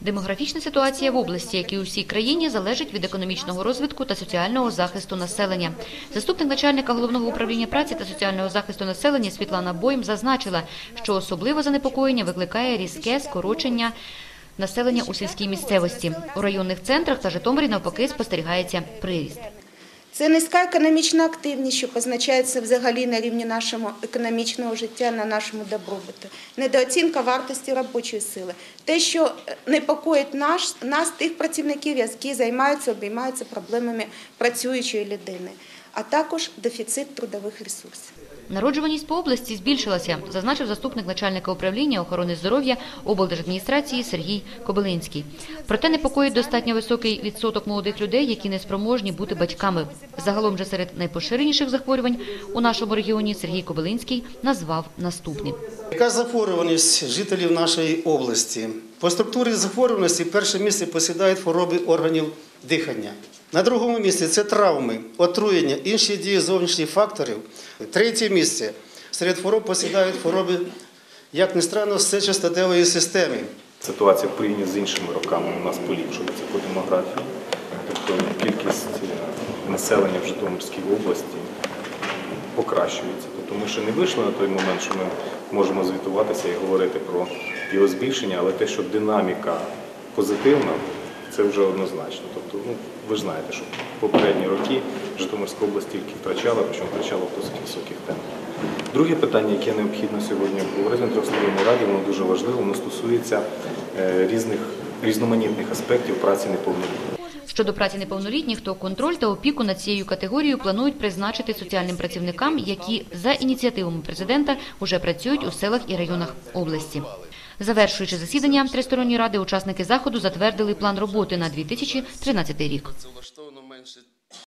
Демографічна ситуація в області, як і у всій країні, залежить від економічного розвитку та соціального захисту населення. Заступник начальника головного управління праці та соціального захисту населення Світлана Бойм зазначила, що особливе занепокоєння викликає різке скорочення населення у сільській місцевості. У районних центрах та Житомирі навпаки спостерігається приріст. Це низька економічна активність, що позначається взагалі на рівні нашого економічного життя, на нашому добробуту. Недооцінка вартості робочої сили. Те, що непокоїть наш, нас, тих працівників, які займаються, обіймаються проблемами працюючої людини, а також дефіцит трудових ресурсів. Народжуваність по області збільшилася, зазначив заступник начальника управління охорони здоров'я облдержадміністрації Сергій Кобилинський. Проте непокоїть достатньо високий відсоток молодих людей, які не спроможні бути батьками. Загалом же серед найпоширеніших захворювань у нашому регіоні Сергій Кобилинський назвав наступні. Яка захворюваність жителів нашої області? По структурі захворюваності перше місце посідають хвороби органів дихання. На другому місці це травми, отруєння, інші дії зовнішніх факторів. Третє місце серед хвороб посідають хвороби, як не странно, сечостатевої системи. Ситуація в порівнянні з іншими роками у нас поліпшується по демографії. Тобто кількість е, населення в Житомирській області покращується. Тобто ми ще не вийшли на той момент, що ми можемо звітуватися і говорити про його збільшення, але те, що динаміка позитивна, це вже однозначно. Тобто, ну, ви знаєте, що попередні роки Житомирська область тільки втрачала, причому втрачала в досить високих темпах. Друге питання, яке необхідно сьогодні обговорити на трьохсторонній раді, воно дуже важливо, воно стосується е, різних різноманітних аспектів праці неповнолітніх. Щодо праці неповнолітніх, то контроль та опіку над цією категорією планують призначити соціальним працівникам, які за ініціативами президента вже працюють у селах і районах області. Завершуючи засідання тристоронньої ради, учасники заходу затвердили план роботи на 2013 рік.